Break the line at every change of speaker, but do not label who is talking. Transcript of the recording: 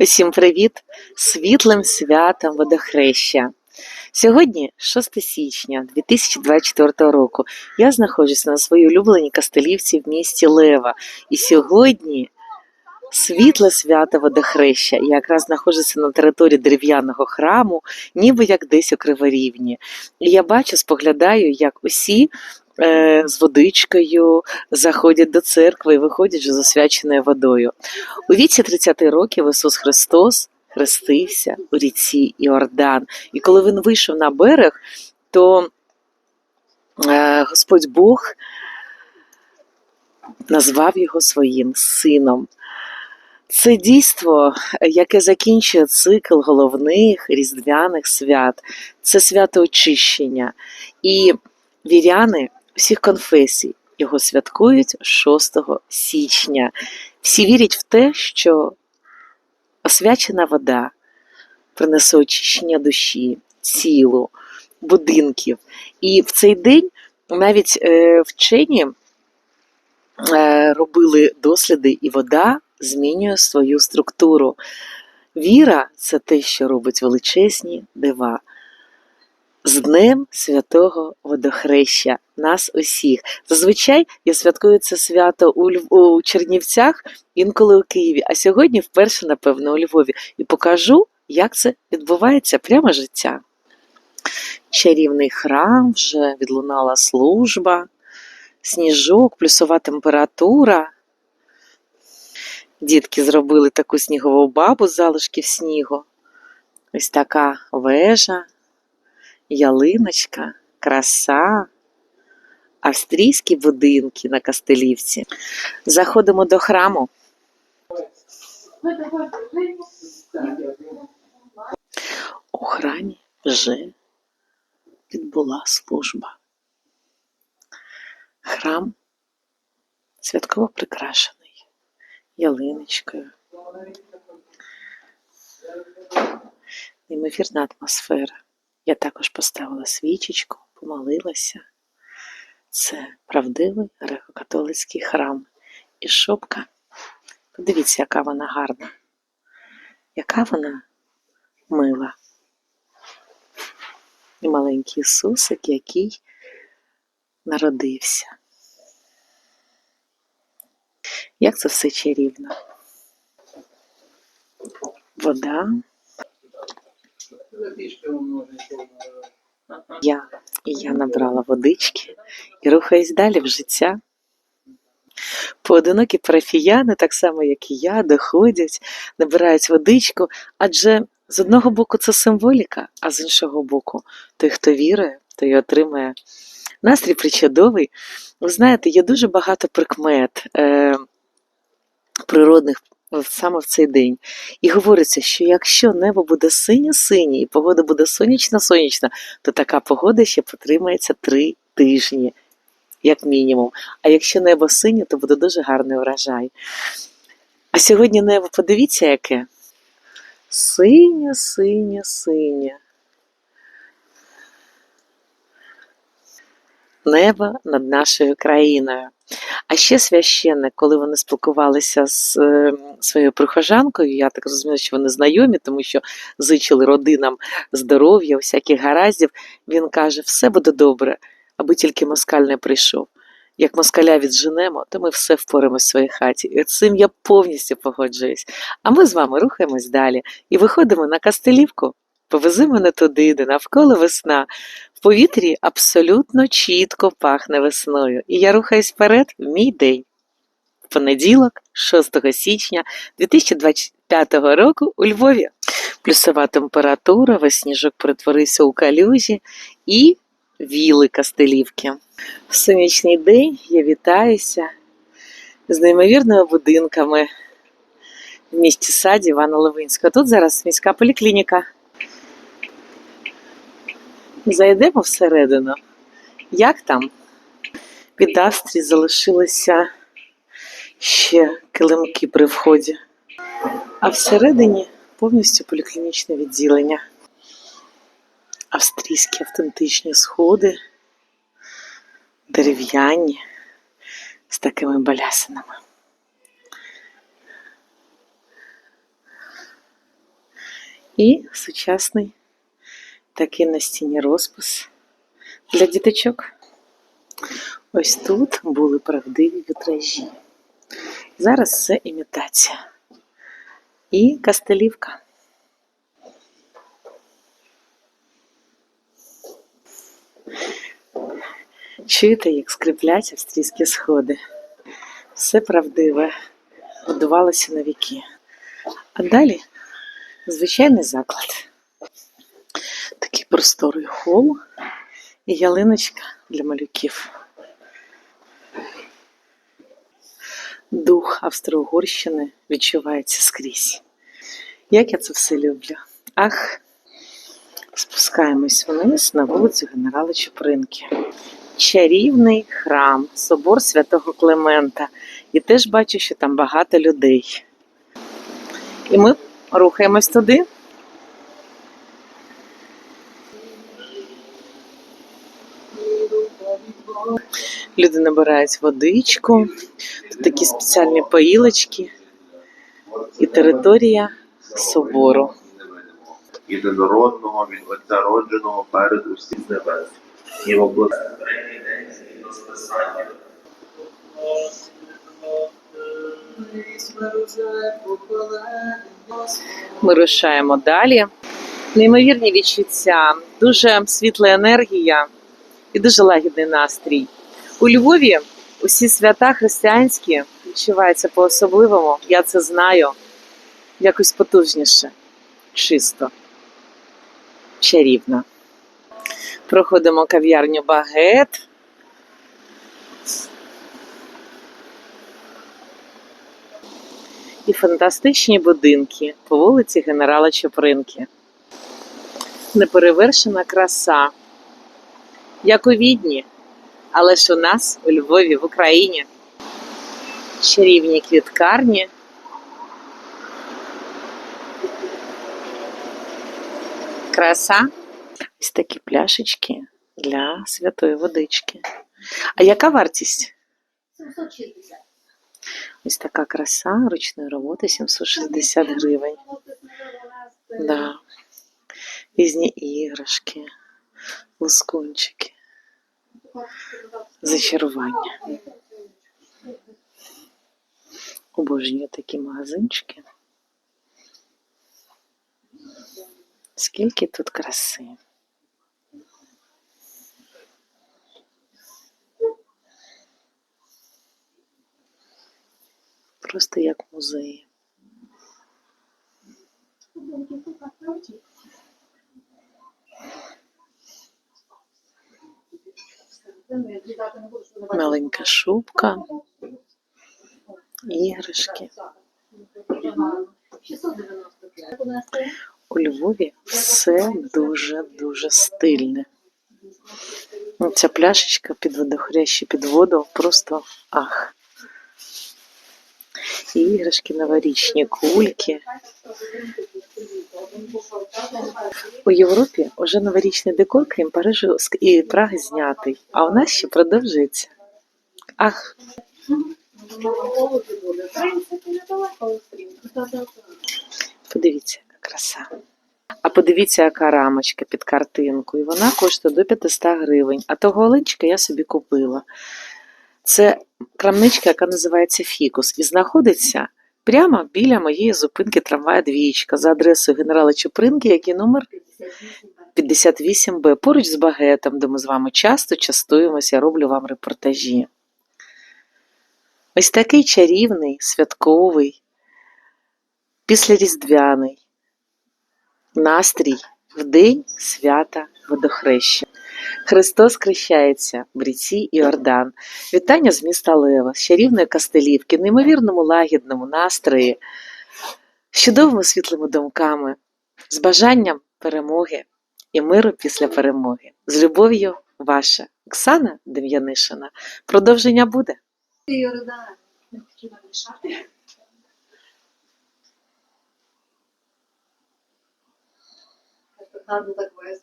Усім привіт! Світлим святом водохреща! Сьогодні 6 січня 2024 року. Я знаходжуся на своїй улюбленій Кастелівці в місті Лева. І сьогодні світле свято водохреща. Я якраз знаходжуся на території дерев'яного храму, ніби як десь у Криворівні. І я бачу, споглядаю, як усі. Е, З водичкою заходять до церкви і виходять з освяченою водою. У віці 30 років Ісус Христос хрестився у ріці Іордан. І коли він вийшов на берег, то е, Господь Бог назвав його своїм сином. Це дійство, яке закінчує цикл головних різдвяних свят, це свято очищення. І віряни всіх конфесій його святкують 6 січня. Всі вірять в те, що освячена вода принесе очищення душі, тілу, будинків. І в цей день навіть е, вчені е, робили досліди, і вода змінює свою структуру. Віра це те, що робить величезні дива. З Днем Святого Водохреща, нас усіх. Зазвичай я святкую це свято у, Льв... у Чернівцях, інколи у Києві, а сьогодні вперше, напевно, у Львові. І покажу, як це відбувається прямо життя. Чарівний храм вже відлунала служба, сніжок, плюсова температура. Дітки зробили таку снігову бабу з залишків снігу. Ось така вежа, ялиночка, краса, австрійські будинки на Кастелівці. Заходимо до храму. У храмі вже відбула служба. Храм святково прикрашений ялиночкою. Неймовірна атмосфера. Я також поставила свічечку, помолилася. Це правдивий греко-католицький храм. І шопка. Подивіться, яка вона гарна, яка вона мила. І маленький Ісусик, який народився. Як це все чарівно. Вода. Я я набрала водички і рухаюсь далі в життя. Поодинокі парафіяни, так само як і я, доходять, набирають водичку, адже з одного боку це символіка, а з іншого боку, той, хто вірує, той і отримає. Настрій причудовий. Ви знаєте, є дуже багато прикмет е, природних саме в цей день. І говориться, що якщо небо буде синє-синє і погода буде сонячна-сонячна, то така погода ще потримається три тижні, як мінімум. А якщо небо синє, то буде дуже гарний урожай. А сьогодні небо, подивіться, яке. Синє, синє, синє. Небо над нашою країною. А ще священник, коли вони спілкувалися з е, своєю прихожанкою, я так розумію, що вони знайомі, тому що зичили родинам здоров'я, всяких гараздів. Він каже: все буде добре, аби тільки москаль не прийшов. Як москаля відженемо, то ми все впораємось в своїй хаті. І цим я повністю погоджуюсь. А ми з вами рухаємось далі і виходимо на Кастелівку. Повези мене туди, де навколо весна. В повітрі абсолютно чітко пахне весною. І я рухаюсь вперед в мій день. Понеділок, 6 січня 2025 року у Львові. Плюсова температура, весь сніжок перетворився у калюжі і віли Кастелівки. В сонячний день я вітаюся з неймовірними будинками в місті саді Івана Левинського. Тут зараз міська поліклініка. Зайдемо всередину. Як там? Від Австрії залишилися ще килимки при вході. А всередині повністю поліклінічне відділення. Австрійські автентичні сходи, дерев'яні з такими балясинами. І сучасний такий на стіні розпис для діточок. Ось тут були правдиві вітражі. Зараз це імітація. І кастелівка. Чуєте, як скриплять австрійські сходи. Все правдиве, будувалося на віки. А далі звичайний заклад. Такий просторий хол і ялиночка для малюків. Дух Австро-Угорщини відчувається скрізь. Як я це все люблю. Ах, спускаємось вниз на вулицю генерала Чупринки. Чарівний храм, собор святого Климента. І теж бачу, що там багато людей. І ми рухаємось туди. Люди набирають водичку, тут такі спеціальні поїлочки і територія собору.
єдинородного від Отця родженого перед усіх небес. І в області
Ми рушаємо далі. Неймовірні відчуття, дуже світла енергія і дуже лагідний настрій. У Львові усі свята християнські відчуваються по-особливому. Я це знаю. Якось потужніше, чисто, чарівно. Проходимо кав'ярню Багет. І фантастичні будинки по вулиці генерала Чопринки. Неперевершена краса. Як у Відні, але ж у нас у Львові, в Україні. Чарівні квіткарні. Краса. Ось такі пляшечки для святої водички. А яка вартість?
760.
Ось така краса ручної роботи 760 гривень. Да. Різні іграшки, лускунчики, Зачарування. Обожнюю такі магазинчики. Скільки тут краси. Просто як музеї. Маленька шубка, іграшки. У Львові все дуже-дуже стильне. Ця пляшечка під водохрящі під воду просто ах. І іграшки новорічні, кульки. У Європі вже новорічний декор, крім Парижу і Праги, знятий, а у нас ще продовжується. Ах, подивіться, яка краса. А подивіться, яка рамочка під картинку. І вона коштує до 500 гривень. А того олечка я собі купила. Це крамничка, яка називається Фікус, і знаходиться прямо біля моєї зупинки трамвая Двічка за адресою генерала Чупринки, який номер 58Б, поруч з багетом, де ми з вами часто частуємося, я роблю вам репортажі. Ось такий чарівний, святковий, післяріздвяний настрій в день свята водохреща. Христос хрещається в ріці Іордан. Вітання з міста Лева, з чарівної Кастелівки, неймовірному лагідному настрої, з чудовими світлими думками, з бажанням перемоги і миру після перемоги. З любов'ю, ваша Оксана Дем'янишина. Продовження буде.
Йордан. Не хотіла мішати. Весело.